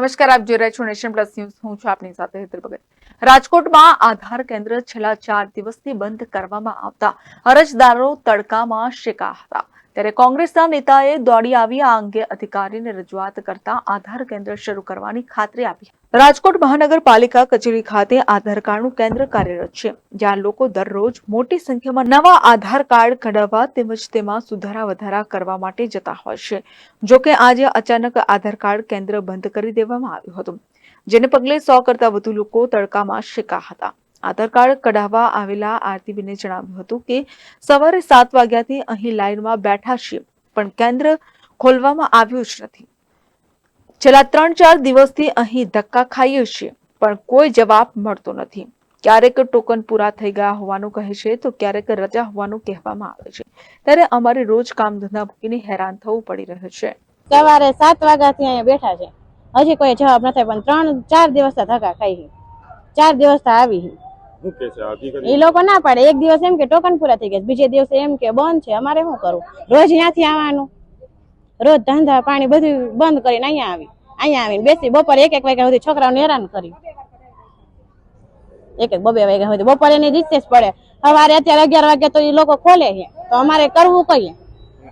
નમસ્કાર, આપ જોઈ રહ્યા છો નેશન પ્લસ ન્યૂઝ. હું છું આપની સાથે હેતર ભગત. રાજકોટમાં આધાર કેન્દ્ર છેલ્લા ચાર દિવસથી બંધ કરવામાં આવતા અરજદારો તડકામાં શેકા હતા. ત્યારે કોંગ્રેસના નેતાએ દોડી આવી આ અંગે અધિકારીને રજૂઆત કરતા આધાર કેન્દ્ર શરૂ કરવાની ખાતરી આપી. રાજકોટ મહાનગરપાલિકા કચેરી ખાતે આધાર કાર્ડનું કેન્દ્ર કાર્યરત છે, જ્યાં લોકો દરરોજ મોટી સંખ્યામાં નવા આધાર કાર્ડ કઢાવવા તેમજ તેમાં સુધારા વધારા કરવા માટે જતા હોય છે. જો કે આજે અચાનક આધાર કાર્ડ કેન્દ્ર બંધ કરી દેવામાં આવ્યું હતું, જેને પગલે સો કરતા વધુ લોકો તડકામાં શેકા હતા. આધાર કાર્ડ કઢાવવા આવેલા આરતીબીને જણાવ્યું હતું કે, સવારે સાત વાગ્યાથી અહીં લાઇનમાં બેઠા છીએ, પણ કેન્દ્ર ખોલવામાં આવ્યું જ નથી. છેલ્લા ત્રણ ચાર દિવસથી અહીં ધક્કા ખાઈએ છીએ પણ કોઈ જવાબ મળતો નથી. ક્યારેક ટોકન પૂરા થઈ ગયા હોવાનું કહે છે તો ક્યારેક રજા હોવાનું કહેવામાં આવે છે. ત્યારે અમારે રોજ કામ ધંધા મૂકીને હેરાન થવું પડી રહ્યું છે. સવારે સાત વાગ્યાથી અહીંયા બેઠા છે. હજી કોઈ જવાબ નથી પણ ત્રણ ચાર દિવસ ધક્કા ખાઈ ચાર દિવસ આવી છે. શું કે છે? અધિકારી એ લોકો ના પાડે. એક દિવસ એમ કે ટોકન પૂરા થઈ ગયા બીજે દિવસે એમ કે બંધ છે અમારે શું કરવું? રોજ ત્યાંથી આવવાનું. રોજ ધંધા પાણી બધું બંધ કરીને અહીંયા આવી. અહીંયા આવીને બેસી બપોરે એક એક વાગ્યા સુધી છોકરાઓને હેરાન કરી એક એક બબે વાગ્યા સુધી. બપોરે એની રિસેસ પડે. સવારે અત્યારે અગિયાર વાગ્યા તો એ લોકો ખોલે છે. તો અમારે કરવું કહીએ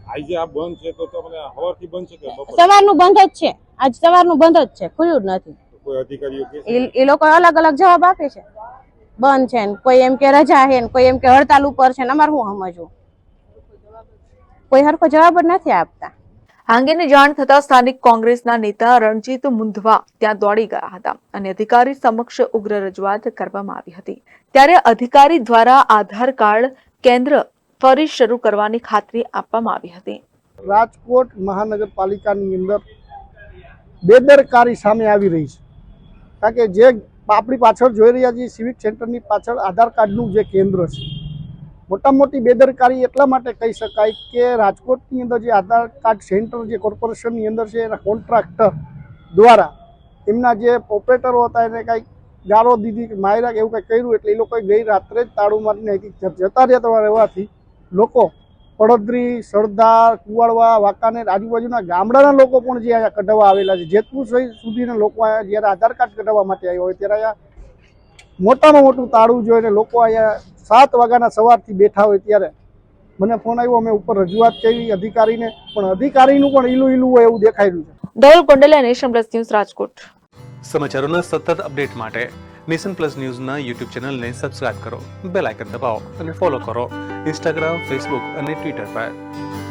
આજે આ બંધ છે તો તમને હવારથી બંધ છે કે સવારનું બંધ જ છે. આજ સવારનું બંધ જ છે. ખુલ્યું જ નથી. કોઈ અધિકારીઓ કે એ એ લોકો અલગ અલગ જવાબ આપે છે. બંધ છે ને કોઈ એમ કે રજા છે ને કોઈ એમ કે હડતાલ ઉપર છે ને અમારે હું સમજવું? કોઈ હરખો જવાબ જ નથી આપતા. આ અંગેની જાણ થતા સ્થાનિક કોંગ્રેસના નેતા રણજીત મુંધવા ત્યાં દોડી ગયા હતા અને અધિકારી સમક્ષ ઉગ્ર રજૂઆત કરવામાં આવી હતી. ત્યારે અધિકારી દ્વારા આધાર કાર્ડ કેન્દ્ર ફરી શરૂ કરવાની ખાતરી આપવામાં આવી હતી. રાજકોટ મહાનગરપાલિકાની અંદર બેદરકારી સામે આવી રહી છે. કારણ કે જે આપણી પાછળ જોઈ રહ્યા છીએ સિવિક સેન્ટરની પાછળ આધાર કાર્ડનું જે કેન્દ્ર છે મોટા મોટી બેદરકારી એટલા માટે કહી શકાય કે રાજકોટની અંદર જે આધાર કાર્ડ સેન્ટર જે કોર્પોરેશનની અંદર છે, એના કોન્ટ્રાક્ટર દ્વારા એમના જે ઓપરેટરો હતા, એને કાંઈક ગાળો દીધી કે માયરા એવું કંઈક કર્યું એટલે એ લોકોએ ગઈ રાત્રે જ તાળું મારીને અહીંથી જતા રહેતા રહેવાથી. લોકો પડોદરી, સરદાર, કુવાડવા, વાંકાનેર આજુબાજુના ગામડાના લોકો પણ જે અહીંયા કઢાવવા આવેલા છે. જેતપુર સુધીના લોકો અહીંયા જ્યારે આધાર કાર્ડ કઢાવવા માટે આવ્યા હોય, ત્યારે અહીંયા મોટામાં મોટું તાળું જોઈને લોકો અહીંયા સાત વાગ્યાના સવારથી બેઠા હોય ત્યારે મને ફોન આવ્યો અમે ઉપર રજૂઆત કરી અધિકારીને પણ અધિકારીનું પણ ઈલું ઈલું હોય એવું દેખાઈ રહ્યું છે. Dol Kondaliya Nation Plus News Rajkot. સમાચારોના સતત અપડેટ માટે નેશન પ્લસ ન્યૂઝના યુટ્યુબ ચેનલને સબસ્ક્રાઇબ કરો બેલ આઇકન દબાવો અને ફોલો કરો ઇન્સ્ટાગ્રામ ફેસબુક અને ટ્વિટર પર.